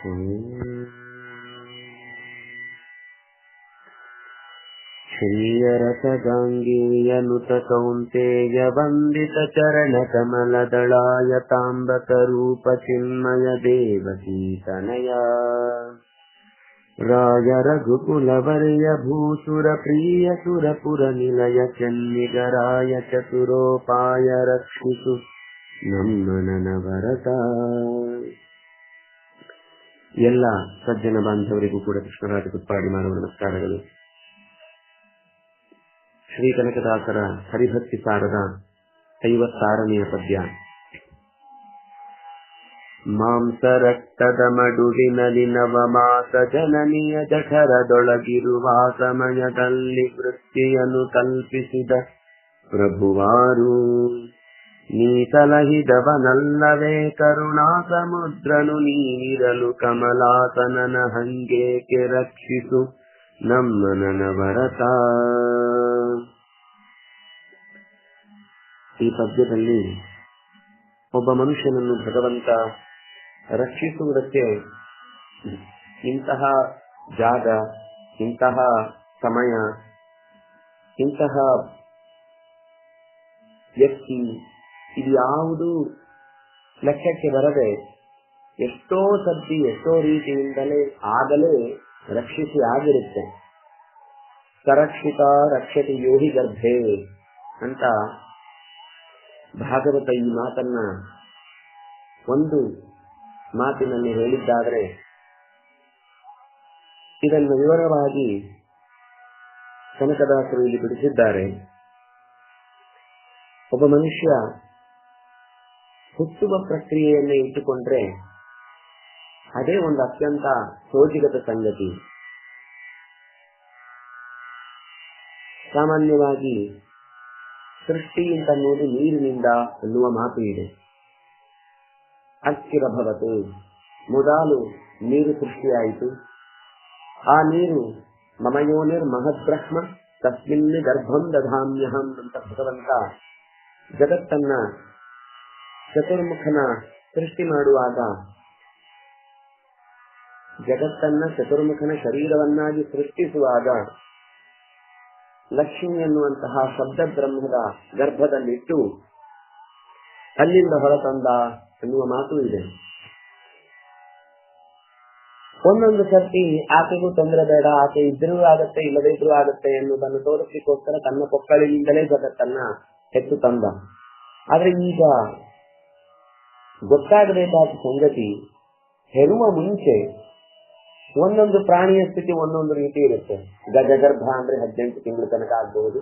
श्रीयरसगाङ्गेयनुत गाङ्गेयनुत कौन्तेय वन्दित चरणकमलदलाय ताम्बकरूप चिन्मय देवसीतनय राज रघुकुलवर्य भूसुर प्रियसुरपुरनिलय चन्निगराय चतुरोपाय रक्षिषु न भरताय ಎಲ್ಲ ಸಜ್ಜನ ಬಾಂಧವರಿಗೂ ಕೂಡ ಕೃಷ್ಣರಾಜ ಕುಪ್ಪಾಡಿ ಮಾಡುವ ನಮಸ್ಕಾರಗಳು. ಶ್ರೀ ಕನಕದಾಸರ ಹರಿಭಕ್ತಿ ಸಾರದ ಐವತ್ತಾರನೆಯ ಪದ್ಯ. ಮಾಂಸ ರಕ್ತದ ಮಡುವಿನಲ್ಲಿ ನವಮಾಸ ಜನನಿಯ ಜಠರದೊಳಗಿರುವ ಸಮಯದಲ್ಲಿ ವೃತ್ತಿಯನ್ನು ಕಲ್ಪಿಸಿದ ಪ್ರಭುವಾರು. ನೀಸಲಹಿದವನಲ್ಲವೇ ಕರುಣಾ ಸಮುದ್ರನು ನೀರಲು ಕಮಲಾಸನನ ಹಂಗೇಕೆ ರಕ್ಷಿಸು ನಮ್ಮ ನನವರತ ಈ ಪದ್ಯದಲ್ಲಿ ಒಬ್ಬ ಮನುಷ್ಯನನ್ನು ಭಗವಂತ ರಕ್ಷಿಸುವುದಕ್ಕೆ ಇಂತಹ ಜಾಗ ಇಂತಹ ಸಮಯ ಇಂತಹ ವ್ಯಕ್ತಿ ಇದು ಯಾವುದು ಲೆಕ್ಕಕ್ಕೆ ಬರದೆ ಎಷ್ಟೋ ಸದ್ದಿ ಎಷ್ಟೋ ರೀತಿಯಿಂದಲೇ ಆಗಲೇ ರಕ್ಷಿಸಿ ಆಗಿರುತ್ತೆ. ಸರಕ್ಷಿತ ರಕ್ಷತಿ ಯೋಹಿ ಗರ್ಭೆ ಅಂತ ಭಾಗವತ ಈ ಮಾತನ್ನ ಒಂದು ಮಾತಿನಲ್ಲಿ ಹೇಳಿದ್ದಾದರೆ ಇದನ್ನು ವಿವರವಾಗಿ ಕನಕದಾಸರು ಇಲ್ಲಿ ಬಿಡಿಸಿದ್ದಾರೆ. ಒಬ್ಬ ಮನುಷ್ಯ ಹುಟ್ಟುವ ಪ್ರಕ್ರಿಯೆಯನ್ನೇ ಇಟ್ಟುಕೊಂಡ್ರೆ ಅದೇ ಒಂದು ಅತ್ಯಂತ ಸೋಜಿಗತ ಸಂಗತಿ. ಸಾಮಾನ್ಯವಾಗಿ ಸೃಷ್ಟಿ ನೋಡಿ ನೀರಿನಿಂದ ಅನ್ನುವ ಮಾತು ಇದೆ. ಅಸ್ಥಿರಭವತೆ ಮೊದಲು ನೀರು ಸೃಷ್ಟಿಯಾಯಿತು. ಆ ನೀರು ಮಮಯೋನಿರ್ ಮಹದ್ಬ್ರಹ್ಮ ತಸ್ಮಿನ್ ಗರ್ಭಂ ದಧಾಮ್ಯಹಂ ಅಂತ ಭಗವಂತ ಜಗತ್ತನ್ನ ಚತುರ್ಮುಖನ ಸೃಷ್ಟಿ ಮಾಡುವಾಗ ಜಗತ್ತನ್ನ ಚತುರ್ಮುಖನ ಶರೀರವನ್ನಾಗಿ ಸೃಷ್ಟಿಸುವಾಗ ಲಕ್ಷ್ಮಿ ಎನ್ನುವಂತಹ ಶಬ್ದ ಬ್ರಹ್ಮದ ಗರ್ಭದಲ್ಲಿಟ್ಟು ಅಲ್ಲಿಂದ ಹೊರತಂದ ಎನ್ನುವ ಮಾತು ಇದೆ. ಒಂದೊಂದು ಸರ್ತಿ ಆಕೆಗೂ ತೊಂದರೆ ಬೇಡ, ಆಕೆ ಇದ್ರೂ ಆಗತ್ತೆ, ಇಲ್ಲದೇ ಇದ್ರೂ ಆಗತ್ತೆ ಎನ್ನುವುದನ್ನು ತೋರಿಸಲಿಕ್ಕೋಸ್ಕರ ತನ್ನ ಕೊಕ್ಕಳಿನಿಂದಲೇ ಜಗತ್ತನ್ನ ಹೆಚ್ಚು ತಂದ. ಆದ್ರೆ ಈಗ ಗೊತ್ತಾಗಬೇಕಾದ ಸಂಗತಿ, ಹೆರುವ ಮುಂಚೆ ಒಂದೊಂದು ಪ್ರಾಣಿಯ ಸ್ಥಿತಿ ಒಂದೊಂದು ರೀತಿ ಇರುತ್ತೆ. ಗಜಗರ್ಭ ಅಂದ್ರೆ ಹದಿನೆಂಟು ತಿಂಗಳ ತನಕ ಆಗಬಹುದು.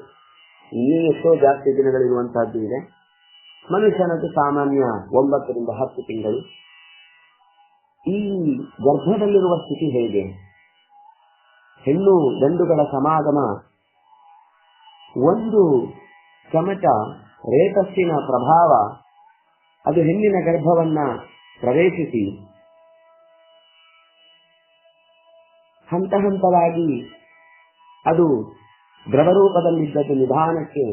ಇನ್ನೂ ಎಷ್ಟೋ ಜಾಸ್ತಿ ದಿನಗಳಿರುವಂತಹದ್ದು ಇದೆ. ಮನುಷ್ಯನದ್ದು ಸಾಮಾನ್ಯ ಒಂಬತ್ತರಿಂದ ಹತ್ತು ತಿಂಗಳು. ಈ ಗರ್ಭದಲ್ಲಿರುವ ಸ್ಥಿತಿ ಹೇಗೆ? ಹೆಣ್ಣು ಗಂಡುಗಳ ಸಮಾಗಮ ಒಂದು ಚಮಚ ರೇತಸ್ಸಿನ ಪ್ರಭಾವ ಅದು ಹೆಣ್ಣಿನ ಗರ್ಭವನ್ನ ಪ್ರವೇಶಿಸಿ ಹಂತ ಹಂತವಾಗಿ ಅದು ದ್ರವರೂಪದಲ್ಲಿದ್ದದ್ದು ನಿಧಾನಕ್ಕೆ,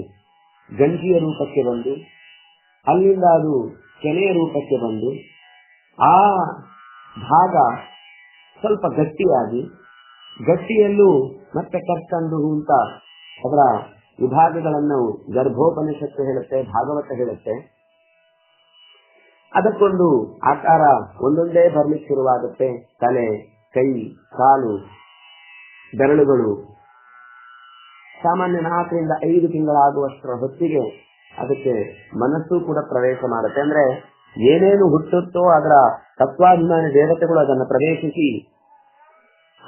ಗಂಜಿಯ ರೂಪಕ್ಕೆ ಬಂದು, ಅಲ್ಲಿಂದ ಅದು ಕೆನೆಯ ರೂಪಕ್ಕೆ ಬಂದು, ಆ ಭಾಗ ಸ್ವಲ್ಪ ಗಟ್ಟಿಯಾಗಿ, ಗಟ್ಟಿಯಲ್ಲೂ ಮತ್ತೆ ಕರ್ಕಂಡು ಅಂತ ಅದರ ವಿಭಾಗಗಳನ್ನು ಗರ್ಭೋಪನಿಷತ್ತು ಹೇಳುತ್ತೆ, ಭಾಗವತ ಹೇಳುತ್ತೆ. ಅದಕ್ಕೊಂದು ಆಕಾರ ಒಂದೊಂದೇ ಬರ್ಲಿಕ್ಕೆ ಶುರುವಾಗುತ್ತೆ. ತಲೆ, ಕೈ, ಕಾಲು, ಬೆರಳುಗಳು. ಸಾಮಾನ್ಯ ನಾಲ್ಕರಿಂದ ಐದು ತಿಂಗಳಾಗುವಷ್ಟರ ಹೊತ್ತಿಗೆ ಅದಕ್ಕೆ ಮನಸ್ಸು ಕೂಡ ಪ್ರವೇಶ ಮಾಡುತ್ತೆ. ಅಂದ್ರೆ ಏನೇನು ಹುಟ್ಟುತ್ತೋ ಅದರ ತತ್ವಾಭಿಮಾನಿ ದೇವತೆಗಳು ಅದನ್ನು ಪ್ರವೇಶಿಸಿ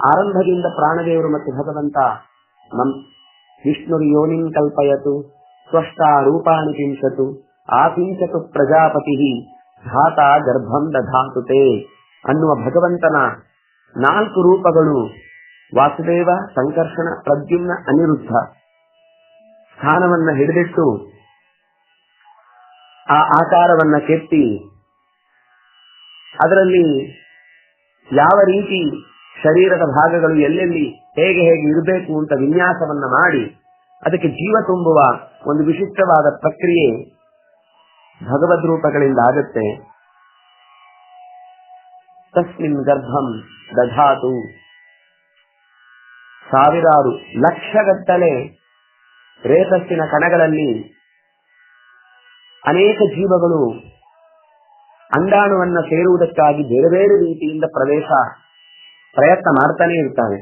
ಆರಂಭದಿಂದ ಪ್ರಾಣದೇವರು ಮತ್ತು ಭಗವಂತ ವಿಷ್ಣು ಯೋನಿಂ ಕಲ್ಪಯತು ಸ್ವಷ್ಟ ರೂಪಾಣಿ ಪಿಂಚತು ಆಪಿಂಚತು ಪ್ರಜಾಪತಿ. ಧಾತ ಗರ್ಭಂ ದಧಾತುತೆ ಅನ್ನುವ ಭಗವಂತನ ನಾಲ್ಕು ರೂಪಗಳು. ವಾಸುದೇವ, ಸಂಕರ್ಷಣ, ಪ್ರದ್ಯುಮ್ನ, ಅನಿರುದ್ಧ. ಸ್ಥಾನವನ್ನ ಹಿಡಿದಿಟ್ಟು ಆ ಆಕಾರವನ್ನ ಕೆತ್ತಿ ಅದರಲ್ಲಿ ಯಾವ ರೀತಿ ಶರೀರದ ಭಾಗಗಳು ಎಲ್ಲೆಲ್ಲಿ ಹೇಗೆ ಹೇಗೆ ಇರಬೇಕು ಅಂತ ವಿನ್ಯಾಸವನ್ನ ಮಾಡಿ ಅದಕ್ಕೆ ಜೀವ ತುಂಬುವ ಒಂದು ವಿಶಿಷ್ಟವಾದ ಪ್ರಕ್ರಿಯೆ ಭಗವದ್ ರೂಪಗಳಿಂದ ಆಗುತ್ತೆ. ತಸ್ಮಿನ್ ಗರ್ಭಂ ದಧಾತು. ಸಾವಿರಾರು ಲಕ್ಷಗಟ್ಟಲೆ ರೇತಸ್ಸಿನ ಕಣಗಳಲ್ಲಿ ಅನೇಕ ಜೀವಗಳು ಅಂಡಾಣುವನ್ನ ಸೇರುವುದಕ್ಕಾಗಿ ಬೇರೆ ಬೇರೆ ರೀತಿಯಿಂದ ಪ್ರವೇಶ ಪ್ರಯತ್ನ ಮಾಡ್ತಾನೆ ಇರ್ತಾನೆ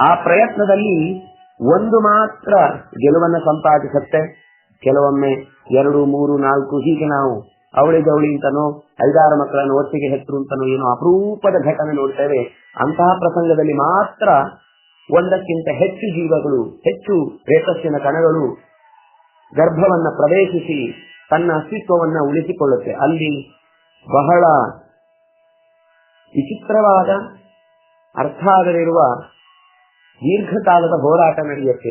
ಆ ಪ್ರಯತ್ನದಲ್ಲಿ ಒಂದು ಮಾತ್ರ ಗೆಲುವನ್ನು ಸಂಪಾದಿಸುತ್ತೆ. ಕೆಲವೊಮ್ಮೆ ಎರಡು, ಮೂರು, ನಾಲ್ಕು, ಹೀಗೆ ನಾವು ಅವಳಿ ಜವಳಿ ಅಂತನೋ, ಐದಾರು ಮಕ್ಕಳನ್ನು ಒಟ್ಟಿಗೆ ಹೆಸರು ಅಂತನೋ ಏನೋ ಅಪರೂಪದ ಘಟನೆ ನೋಡ್ತೇವೆ. ಅಂತಹ ಪ್ರಸಂಗದಲ್ಲಿ ಮಾತ್ರ ಒಂದಕ್ಕಿಂತ ಹೆಚ್ಚು ಜೀವಗಳು, ಹೆಚ್ಚು ರೇತಸ್ಸಿನ ಕಣಗಳು ಗರ್ಭವನ್ನ ಪ್ರವೇಶಿಸಿ ತನ್ನ ಅಸ್ತಿತ್ವವನ್ನ ಉಳಿಸಿಕೊಳ್ಳುತ್ತೆ. ಅಲ್ಲಿ ಬಹಳ ವಿಚಿತ್ರವಾದ ಅರ್ಥ ಆಗದಿರುವ ದೀರ್ಘಕಾಲದ ಹೋರಾಟ ನಡೆಯುತ್ತೆ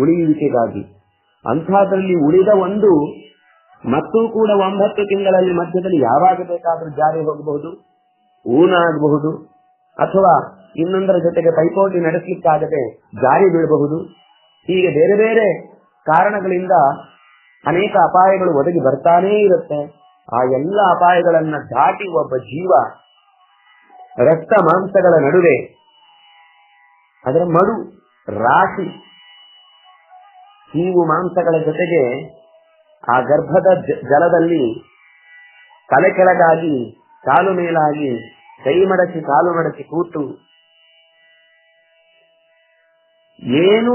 ಉಳಿಯುವಿಕೆಗಾಗಿ. ಅಂಥದ್ರಲ್ಲಿ ಉಳಿದ ಒಂದು ಮತ್ತೂ ಕೂಡ ಒಂಬತ್ತು ತಿಂಗಳಲ್ಲಿ ಮಧ್ಯದಲ್ಲಿ ಯಾವಾಗ ಬೇಕಾದರೂ ಜಾರಿ ಹೋಗಬಹುದು ಊನ ಆಗಬಹುದು ಅಥವಾ ಇನ್ನೊಂದರ ಜೊತೆಗೆ ಪೈಪೋಟಿ ನಡೆಸಲಿಕ್ಕಾಗದೆ ಜಾರಿ ಬೀಳಬಹುದು. ಹೀಗೆ ಬೇರೆ ಬೇರೆ ಕಾರಣಗಳಿಂದ ಅನೇಕ ಅಪಾಯಗಳು ಒದಗಿ ಬರ್ತಾನೇ ಇರುತ್ತೆ. ಆ ಎಲ್ಲ ಅಪಾಯಗಳನ್ನ ದಾಟಿ ಒಬ್ಬ ಜೀವ ರಕ್ತ ಮಾಂಸಗಳ ನಡುವೆ ಅದರ ಮಡು ರಾಶಿ ಹೀವು ಮಾಂಸಗಳ ಜೊತೆಗೆ ಆ ಗರ್ಭದ ಜಲದಲ್ಲಿ ತಲೆ ಕೆಳಗಾಗಿ ಕಾಲು ಮೇಲಾಗಿ ಕೈ ಮಡಚಿ ಕಾಲು ಮಡಚಿ ಕೂತು ಏನೂ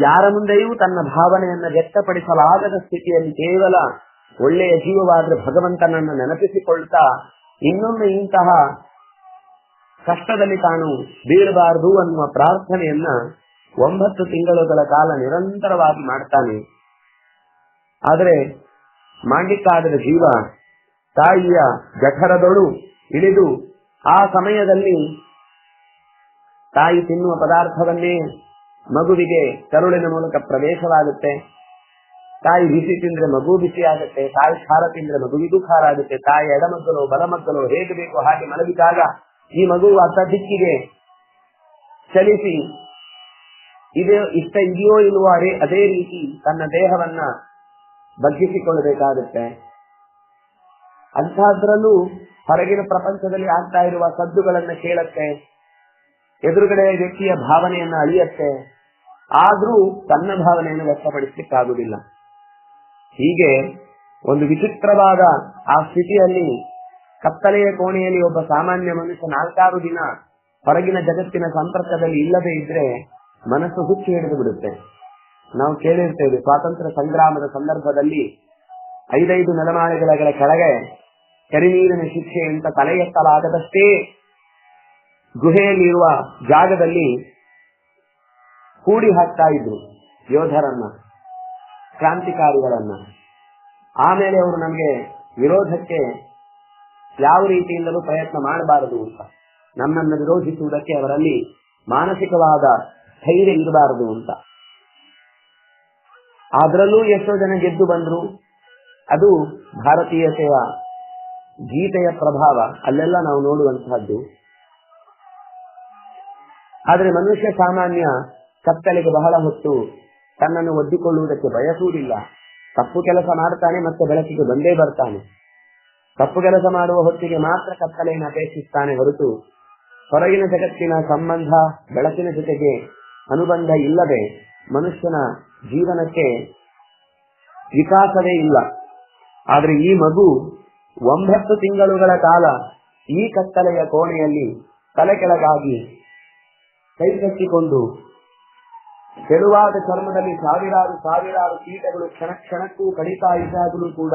ಯಾರ ಮುಂದೆಯೂ ತನ್ನ ಭಾವನೆಯನ್ನು ವ್ಯಕ್ತಪಡಿಸಲಾಗದ ಸ್ಥಿತಿಯಲ್ಲಿ ಕೇವಲ ಒಳ್ಳೆಯ ಜೀವವಾದ್ರೆ ಭಗವಂತನನ್ನ ನೆನಪಿಸಿಕೊಳ್ತಾ ಇನ್ನೊಮ್ಮೆ ಇಂತಹ ಕಷ್ಟದಲ್ಲಿ ತಾನು ಬೀಳಬಾರದು ಅನ್ನುವ ಪ್ರಾರ್ಥನೆಯನ್ನ ಒಂಬತ್ತು ತಿಂಗಳುಗಳ ಕಾಲ ನಿರಂತರವಾಗಿ ಮಾಡ್ತಾನೆ. ಆದರೆ ಮಾಡ್ಲಿಕ್ಕಾಗದ ಜೀವ, ತಾಯಿಯ ಜಠರದೊಳು ಇಳಿದು ಆ ಸಮಯದಲ್ಲಿ ತಾಯಿ ತಿನ್ನುವ ಪದಾರ್ಥವನ್ನೇ ಮಗುವಿಗೆ ಕರುಳಿನ ಮೂಲಕ ಪ್ರವೇಶವಾಗುತ್ತೆ. ತಾಯಿ ಬಿಸಿ ತಿಂದ್ರೆ ಮಗು ಬಿಸಿ ಆಗುತ್ತೆ, ತಾಯಿ ಖಾರ ತಿಂದ್ರೆ ಮಗುವಿಗೂ ಖಾರ ಆಗುತ್ತೆ, ತಾಯಿ ಎಡಮಗ್ಗಲು ಬಲಮಗ್ಗಲು ಹೇಗೆ ಬೇಕು ಹಾಗೆ ಮಲಗಿದಾಗ ಈ ಮಗು ಅರ್ಧ ದಿಕ್ಕಿಗೆ ಚಲಿಸಿ ಇದೆ ಇಷ್ಟ ಇದೆಯೋ ಇಲ್ವೋ ಅದೇ ಅದೇ ರೀತಿ ತನ್ನ ದೇಹವನ್ನ ಬಗ್ಗಿಸಿಕೊಳ್ಳಬೇಕಾಗುತ್ತೆ. ಅಂಥದ್ರಲ್ಲೂ ಹೊರಗಿನ ಪ್ರಪಂಚದಲ್ಲಿ ಆಗ್ತಾ ಇರುವ ಸದ್ದುಗಳನ್ನ ಕೇಳತ್ತೆ, ಎದುರುಗಡೆ ವ್ಯಕ್ತಿಯ ಭಾವನೆಯನ್ನ ಅಳಿಯತ್ತೆ, ಆದ್ರೂ ತನ್ನ ಭಾವನೆಯನ್ನು ವ್ಯಕ್ತಪಡಿಸಲಿಕ್ಕಾಗುವುದಿಲ್ಲ. ಹೀಗೆ ಒಂದು ವಿಚಿತ್ರವಾದ ಆ ಸ್ಥಿತಿಯಲ್ಲಿ ಕತ್ತಲೆಯ ಕೋಣೆಯಲ್ಲಿ ಒಬ್ಬ ಸಾಮಾನ್ಯ ಮನುಷ್ಯ ನಾಲ್ಕಾರು ದಿನ ಹೊರಗಿನ ಜಗತ್ತಿನ ಸಂಪರ್ಕದಲ್ಲಿ ಇಲ್ಲದೆ ಇದ್ರೆ ಮನಸ್ಸು ಹುಚ್ಚು ಹಿಡಿದು ಬಿಡುತ್ತೆ. ನಾವು ಕೇಳಿರ್ತೇವೆ ಸ್ವಾತಂತ್ರ್ಯ ಸಂಗ್ರಾಮದ ಸಂದರ್ಭದಲ್ಲಿ ಐದೈದು ನೆಲಮಾಳಿಗಳ ಕೆಳಗೆ ಕರಿನೀರಿನ ಶಿಕ್ಷೆ ಅಂತ ತಲೆ ಎತ್ತಲಾಗದಷ್ಟೇ ಗುಹೆಯಲ್ಲಿರುವ ಜಾಗದಲ್ಲಿ ಕೂಡಿ ಹಾಕ್ತಾ ಇದ್ರು ಯೋಧರನ್ನ, ಕ್ರಾಂತಿಕಾರಿಗಳನ್ನ. ಆಮೇಲೆ ಅವರು ನಮಗೆ ವಿರೋಧಕ್ಕೆ ಯಾವ ರೀತಿಯಿಂದಲೂ ಪ್ರಯತ್ನ ಮಾಡಬಾರದು ಅಂತ ನಮ್ಮನ್ನು ವಿರೋಧಿಸುವುದಕ್ಕೆ ಅವರಲ್ಲಿ ಮಾನಸಿಕವಾದ ಸ್ಥೈರ್ಯ ಇರಬಾರದು ಅಂತ. ಅದರಲ್ಲೂ ಎಷ್ಟೋ ಜನ ಗೆದ್ದು ಬಂದ್ರು. ಅದು ಭಾರತೀಯತೆಯ ಗೀತೆಯ ಪ್ರಭಾವ, ಅಲ್ಲೆಲ್ಲ ನಾವು ನೋಡುವಂತಹದ್ದು. ಆದರೆ ಮನುಷ್ಯ ಸಾಮಾನ್ಯ ಕತ್ತಲೆಗೆ ಬಹಳ ಹೊತ್ತು ತನ್ನನ್ನು ಒದ್ದಿಕೊಳ್ಳುವುದಕ್ಕೆ ಬಯಸುವುದಿಲ್ಲ. ತಪ್ಪು ಕೆಲಸ ಮಾಡ್ತಾನೆ, ಮತ್ತೆ ಬೆಳಕಿಗೆ ಬಂದೇ ಬರ್ತಾನೆ. ತಪ್ಪು ಕೆಲಸ ಮಾಡುವ ಹೊತ್ತಿಗೆ ಮಾತ್ರ ಕತ್ತಲೆಯನ್ನು ಅಪೇಕ್ಷಿಸ್ತಾನೆ ಹೊರತು ಹೊರಗಿನ ಜಗತ್ತಿನ ಸಂಬಂಧ, ಬೆಳಕಿನ ಜೊತೆಗೆ ಅನುಬಂಧ ಇಲ್ಲದೆ ಮನುಷ್ಯನ ಜೀವನಕ್ಕೆ ವಿಕಾಸವೇ ಇಲ್ಲ. ಆದ್ರೆ ಈ ಮಗು ಒಂಬತ್ತು ತಿಂಗಳುಗಳ ಕಾಲ ಈ ಕತ್ತಲೆಯ ಕೋಣೆಯಲ್ಲಿ ತಲೆ ಕೆಳಗಾಗಿ ಕೈ ಕಟ್ಟಿಕೊಂಡು ತೆಳುವಾದ ಚರ್ಮದಲ್ಲಿ ಸಾವಿರಾರು ಸಾವಿರಾರು ಕೀಟಗಳು ಕ್ಷಣ ಕ್ಷಣಕ್ಕೂ ಕಡಿತಾ ಇದ್ದಾಗಲೂ ಕೂಡ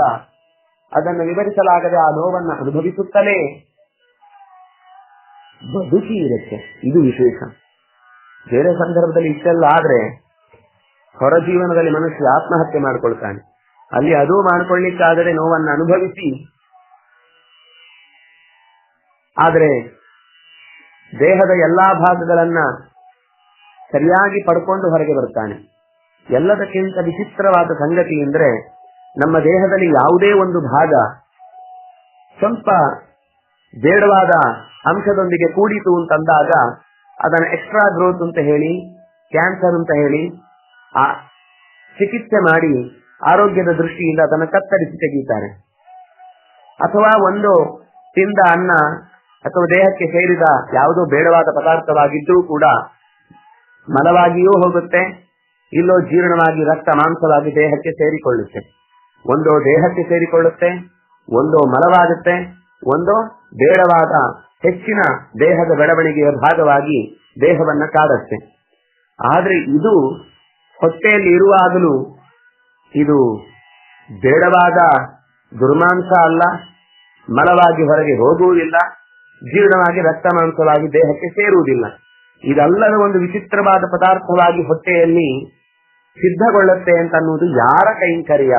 ಅದನ್ನು ವಿವರಿಸಲಾಗದೆ ಆ ನೋವನ್ನು ಅನುಭವಿಸುತ್ತಲೇ ಬದುಕಿ ಇರುತ್ತೆ. ಇದು ವಿಶೇಷ. ಬೇರೆ ಸಂದರ್ಭದಲ್ಲಿ ಇಷ್ಟೆಲ್ಲ ಆದ್ರೆ ಹೊರ ಜೀವನದಲ್ಲಿ ಮನುಷ್ಯ ಆತ್ಮಹತ್ಯೆ ಮಾಡಿಕೊಳ್ತಾನೆ. ಅಲ್ಲಿ ಅದು ಮಾಡ್ಕೊಳ್ಳಿಕ್ಕಾಗದೆ ನೋವನ್ನು ಅನುಭವಿಸಿ. ಆದರೆ ದೇಹದ ಎಲ್ಲಾ ಭಾಗಗಳನ್ನ ಸರಿಯಾಗಿ ಪಡ್ಕೊಂಡು ಹೊರಗೆ ಬರ್ತಾನೆ. ಎಲ್ಲದಕ್ಕಿಂತ ವಿಚಿತ್ರವಾದ ಸಂಗತಿ ಅಂದ್ರೆ ನಮ್ಮ ದೇಹದಲ್ಲಿ ಯಾವುದೇ ಒಂದು ಭಾಗ ಸ್ವಲ್ಪ ಬೇಡವಾದ ಅಂಶದೊಂದಿಗೆ ಕೂಡಿತು ಅಂತಂದಾಗ ಅದನ್ನ ಎಕ್ಸ್ಟ್ರಾ ಗ್ರೋತ್ ಅಂತ ಹೇಳಿ ಕ್ಯಾನ್ಸರ್ ಅಂತ ಹೇಳಿ, ಆ ಚಿಕಿತ್ಸೆ ಮಾಡಿ ಆರೋಗ್ಯದ ದೃಷ್ಟಿಯಿಂದ ಅದನ್ನು ಕತ್ತರಿಸಿ ತೆಗೆಯುತ್ತಾರೆ ಅಥವಾ ಒಂದು ತಿಂದ ಅನ್ನ ಅಥವಾ ದೇಹಕ್ಕೆ ಸೇರಿದ ಯಾವುದೋ ಬೇಡವಾದ ಪದಾರ್ಥವಾಗಿದ್ದರೂ ಕೂಡ ಮಲವಾಗಿಯೂ ಹೋಗುತ್ತೆ, ಇಲ್ಲೋ ಜೀರ್ಣವಾಗಿ ರಕ್ತ ಮಾಂಸವಾಗಿ ದೇಹಕ್ಕೆ ಸೇರಿಕೊಳ್ಳುತ್ತೆ. ಒಂದೋ ದೇಹಕ್ಕೆ ಸೇರಿಕೊಳ್ಳುತ್ತೆ, ಒಂದೋ ಮಲವಾಗುತ್ತೆ, ಒಂದೋ ಬೇಡವಾದ ಹೆಚ್ಚಿನ ದೇಹದ ಬೆಳವಣಿಗೆಯ ಭಾಗವಾಗಿ ದೇಹವನ್ನ ಕಾಡತ್ತೆ. ಆದ್ರೆ ಇದು ಹೊಟ್ಟೆಯಲ್ಲಿ ಇರುವಾಗಲೂ ಇದು ಬೇಡವಾದ ದುರ್ಮಾಂಸ ಅಲ್ಲ, ಮಲವಾಗಿ ಹೊರಗೆ ಹೋಗುವುದಿಲ್ಲ, ಜೀರ್ಣವಾಗಿ ರಕ್ತ ಮಾಂಸವಾಗಿ ದೇಹಕ್ಕೆ ಸೇರುವುದಿಲ್ಲ. ಇದಲ್ಲದ ಒಂದು ವಿಚಿತ್ರವಾದ ಪದಾರ್ಥವಾಗಿ ಹೊಟ್ಟೆಯಲ್ಲಿ ಸಿದ್ಧಗೊಳ್ಳುತ್ತೆ ಅಂತ ಅನ್ನುವುದು ಯಾರ ಕೈಂಕರ್ಯ?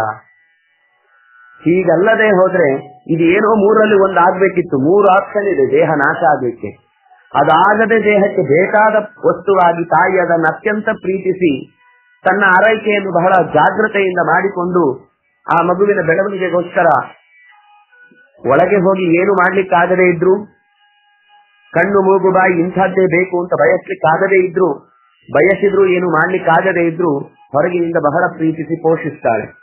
ಹೀಗಲ್ಲದೆ ಹೋದ್ರೆ ಇದು ಏನೋ ಮೂರಲ್ಲಿ ಒಂದು ಆಗ್ಬೇಕಿತ್ತು. ಮೂರು ಆಪ್ಷನ್ ಇದೆ, ದೇಹ ನಾಶ ಆಗ್ಲಿಕ್ಕೆ. ಅದಾಗದೆ ದೇಹಕ್ಕೆ ಬೇಕಾದ ವಸ್ತುವಾಗಿ ತಾಯಿ ಅದನ್ನು ಅತ್ಯಂತ ಪ್ರೀತಿಸಿ ತನ್ನ ಆರೈಕೆಯನ್ನು ಬಹಳ ಜಾಗ್ರತೆಯಿಂದ ಮಾಡಿಕೊಂಡು ಆ ಮಗುವಿನ ಬೆಳವಣಿಗೆಗೋಸ್ಕರ ಒಳಗೆ ಹೋಗಿ ಏನು ಮಾಡ್ಲಿಕ್ಕಾಗದೇ ಇದ್ರು, ಕಣ್ಣು, ಮೂಗು, ಬಾಯಿ ಇಂಥದ್ದೇ ಬೇಕು ಅಂತ ಬಯಸ್ಲಿಕ್ಕಾಗದೇ ಇದ್ರು, ಬಯಸಿದ್ರು ಏನು ಮಾಡ್ಲಿಕ್ಕಾಗದೇ ಇದ್ರು, ಹೊರಗಿನಿಂದ ಬಹಳ ಪ್ರೀತಿಸಿ ಪೋಷಿಸ್ತಾಳೆ.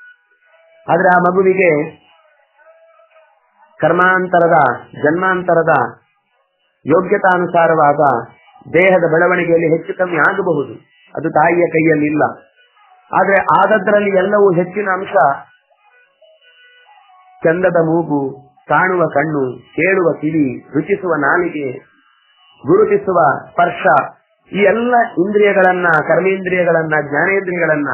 ಆದ್ರೆ ಆ ಮಗುವಿಗೆ ಕರ್ಮಾಂತರದ, ಜನ್ಮಾಂತರದ ಯೋಗ್ಯತಾನುಸಾರವಾದ ದೇಹದ ಬೆಳವಣಿಗೆಯಲ್ಲಿ ಹೆಚ್ಚು ಕಮ್ಮಿ ಆಗಬಹುದು. ಅದು ತಾಯಿಯ ಕೈಯಲ್ಲಿ ಇಲ್ಲ. ಆದ್ರೆ ಆದದ್ರಲ್ಲಿ ಎಲ್ಲವೂ ಹೆಚ್ಚಿನ ಅಂಶ ಚಂದದ ಮೂಗು, ಕಾಣುವ ಕಣ್ಣು, ಕೇಳುವ ಕಿವಿ, ರುಚಿಸುವ ನಾಲಿಗೆ, ಗುರುತಿಸುವ ಸ್ಪರ್ಶ, ಈ ಎಲ್ಲ ಇಂದ್ರಿಯಗಳನ್ನ, ಕರ್ಮೇಂದ್ರಿಯಗಳನ್ನ, ಜ್ಞಾನೇಂದ್ರಿಯಗಳನ್ನ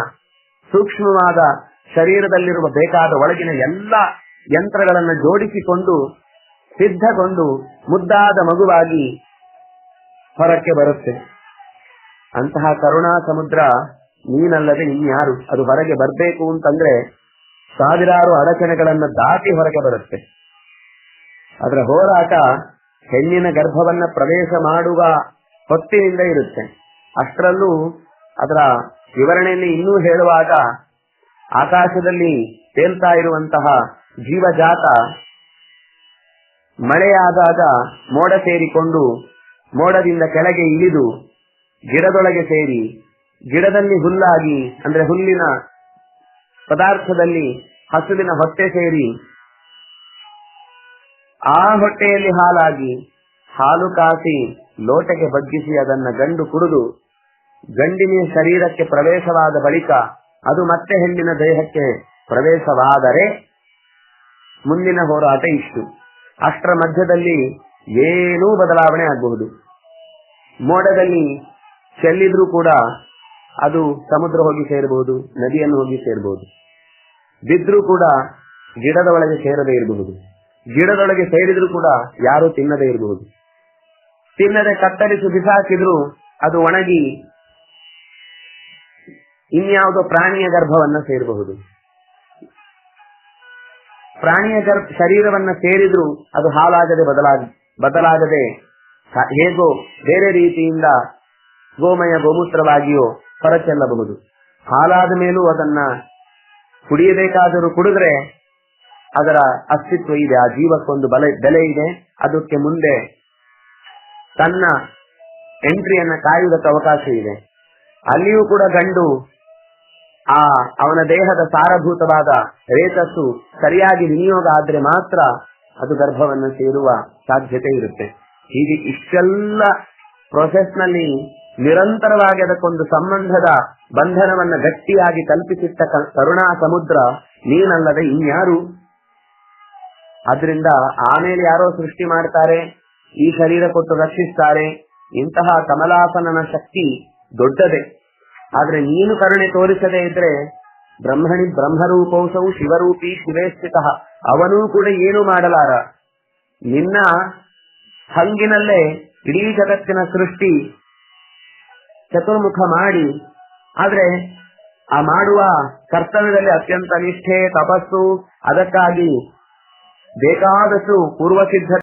ಸೂಕ್ಷ್ಮವಾದ ಶರೀರದಲ್ಲಿರುವ ಬೇಕಾದ ಒಳಗಿನ ಎಲ್ಲ ಯಂತ್ರಗಳನ್ನು ಜೋಡಿಸಿಕೊಂಡು, ಸಿದ್ಧಗೊಂಡು, ಮುದ್ದಾದ ಮಗುವಾಗಿ ಹೊರಕ್ಕೆ ಬರುತ್ತೆ. ಅಂತಹ ಕರುಣಾ ಸಮುದ್ರ ನೀನಲ್ಲದೆ ಇನ್ಯಾರು? ಅದು ಹೊರಗೆ ಬರಬೇಕು ಅಂತಂದ್ರೆ ಸಾವಿರಾರು ಅಡಚಣೆಗಳನ್ನು ದಾಟಿ ಹೊರಗೆ ಬರುತ್ತೆ. ಅದರ ಹೋರಾಟ ಹೆಣ್ಣಿನ ಗರ್ಭವನ್ನ ಪ್ರವೇಶ ಮಾಡುವ ಹೊತ್ತಿನಿಂದ ಇರುತ್ತೆ. ಅಷ್ಟರಲ್ಲೂ ಅದರ ವಿವರಣೆಯಲ್ಲಿ ಇನ್ನೂ ಹೇಳುವಾಗ ಆಕಾಶದಲ್ಲಿ ತೇಲ್ತಾ ಇರುವಂತಹ ಜೀವಜಾತ ಮಳೆಯಾದಾಗ ಮೋಡ ಸೇರಿಕೊಂಡು ಮೋಡದಿಂದ ಕೆಳಗೆ ಇಳಿದು ಗಿಡದೊಳಗೆ ಸೇರಿ ಗಿಡದಲ್ಲಿ ಹುಲ್ಲಾಗಿ, ಅಂದ್ರೆ ಹುಲ್ಲಿನ ಪದಾರ್ಥದಲ್ಲಿ ಹಸುವಿನ ಹೊಟ್ಟೆ ಸೇರಿ ಆ ಹೊಟ್ಟೆಯಲ್ಲಿ ಹಾಲಾಗಿ ಹಾಲು ಕಾಸಿ ಲೋಟಕ್ಕೆ ಬಗ್ಗಿಸಿ ಅದನ್ನ ಗಂಡು ಕುಡಿದು ಗಂಡಿನ ಶರೀರಕ್ಕೆ ಪ್ರವೇಶವಾದ ಬಳಿಕ ಅದು ಮತ್ತೆ ಹೆಣ್ಣಿನ ದೇಹಕ್ಕೆ ಪ್ರವೇಶವಾದರೆ ಮುಂದಿನ ಹೋರಾಟ ಇಷ್ಟು. ಅಷ್ಟರ ಮಧ್ಯದಲ್ಲಿ ಏನೂ ಬದಲಾವಣೆ ಆಗಬಹುದು. ಮೋಡದಲ್ಲಿ ಚೆಲ್ಲಿದ್ರೂ ಕೂಡ ಅದು ಸಮುದ್ರ ಹೋಗಿ ಸೇರಬಹುದು, ನದಿಯನ್ನು ಹೋಗಿ ಸೇರಬಹುದು. ಬಿದ್ದರೂ ಕೂಡ ಗಿಡದ ಒಳಗೆ ಸೇರದೇ ಇರಬಹುದು. ಗಿಡದೊಳಗೆ ಸೇರಿದ್ರೂ ಕೂಡ ಯಾರು ತಿನ್ನದೇ ಇರಬಹುದು. ತಿನ್ನದೆ ಕತ್ತರಿಸಿ ಬಿಸಾಕಿದ್ರು ಅದು ಒಣಗಿ ಇನ್ಯಾವುದೋ ಪ್ರಾಣಿಯ ಗರ್ಭವನ್ನ ಸೇರಬಹುದು. ಪ್ರಾಣಿಯ ಗರ್ಭ ಶರೀರವನ್ನ ಸೇರಿದ್ರು ಅದು ಹಾಲಾಗದೆ ಬದಲಾಗ, ಬದಲಾಗದೆ ಹೇಗೋ ಬೇರೆ ರೀತಿಯಿಂದ ಗೋಮಯ ಗೋಮೂತ್ರವಾಗಿಯೋ ಹೊರಚೆಲ್ಲಬಹುದು. ಹಾಲಾದ ಮೇಲೂ ಅದನ್ನ ಕುಡಿಯಬೇಕಾದರೂ ಕುಡಿದ್ರೆ ಅದರ ಅಸ್ತಿತ್ವ ಇದೆ, ಆ ಜೀವಕ್ಕೊಂದು ಬಲ, ಬೆಲೆ ಇದೆ. ಅದಕ್ಕೆ ಮುಂದೆ ತನ್ನ ಎಂಟ್ರಿಯನ್ನ ಕಾಯುವುದಕ್ಕೆ ಅವಕಾಶ ಇದೆ. ಅಲ್ಲಿಯೂ ಕೂಡ ಗಂಡು ಆ, ಅವನ ದೇಹದ ಸಾರಭೂತವಾದ ರೇತಸ್ಸು ಸರಿಯಾಗಿ ವಿನಿಯೋಗ ಆದ್ರೆ ಮಾತ್ರ ಅದು ಗರ್ಭವನ್ನು ಸೇರುವ ಸಾಧ್ಯತೆ ಇರುತ್ತೆ. ಹೀಗೆ ಇಷ್ಟೆಲ್ಲ ಪ್ರೊಸೆಸ್ನಲ್ಲಿ ನಿರಂತರವಾಗಿ ಅದಕ್ಕೊಂದು ಸಂಬಂಧದ ಬಂಧನವನ್ನ ಗಟ್ಟಿಯಾಗಿ ಕಲ್ಪಿಸಿಟ್ಟ ಕರುಣಾ ಸಮುದ್ರ ನೀನಲ್ಲದೆ ಇನ್ಯಾರು? ಅದರಿಂದ ಆಮೇಲೆ ಯಾರೋ ಸೃಷ್ಟಿ ಮಾಡ್ತಾರೆ, ಈ ಶರೀರ ಕೊಟ್ಟು ರಕ್ಷಿಸ್ತಾರೆ, ಇಂತಹ ಕಮಲಾಸನನ ಶಕ್ತಿ ದೊಡ್ಡದೆ. ಆದ್ರೆ ನೀನು ಕರುಣೆ ತೋರಿಸದೇ ಇದ್ರೆ ಬ್ರಹ್ಮಣಿ ಬ್ರಹ್ಮರೂಪೌಸವು ಶಿವರೂಪಿ ಶಿವೇ ಸ್ಥಿತ. ಅವನೂ ಕೂಡ ಏನು ಮಾಡಲಾರ. ನಿನ್ನ ಹಂಗಿನಲ್ಲೇ ಇಡೀ ಜಗತ್ತಿನ ಸೃಷ್ಟಿ ಚತುರ್ಮುಖ ಮಾಡಿ, ಆದ್ರೆ ಆ ಮಾಡುವ ಕರ್ತವ್ಯದಲ್ಲಿ ಅತ್ಯಂತ ನಿಷ್ಠೆ, ತಪಸ್ಸು, ಅದಕ್ಕಾಗಿ ಬೇಕಾದಷ್ಟು ಪೂರ್ವ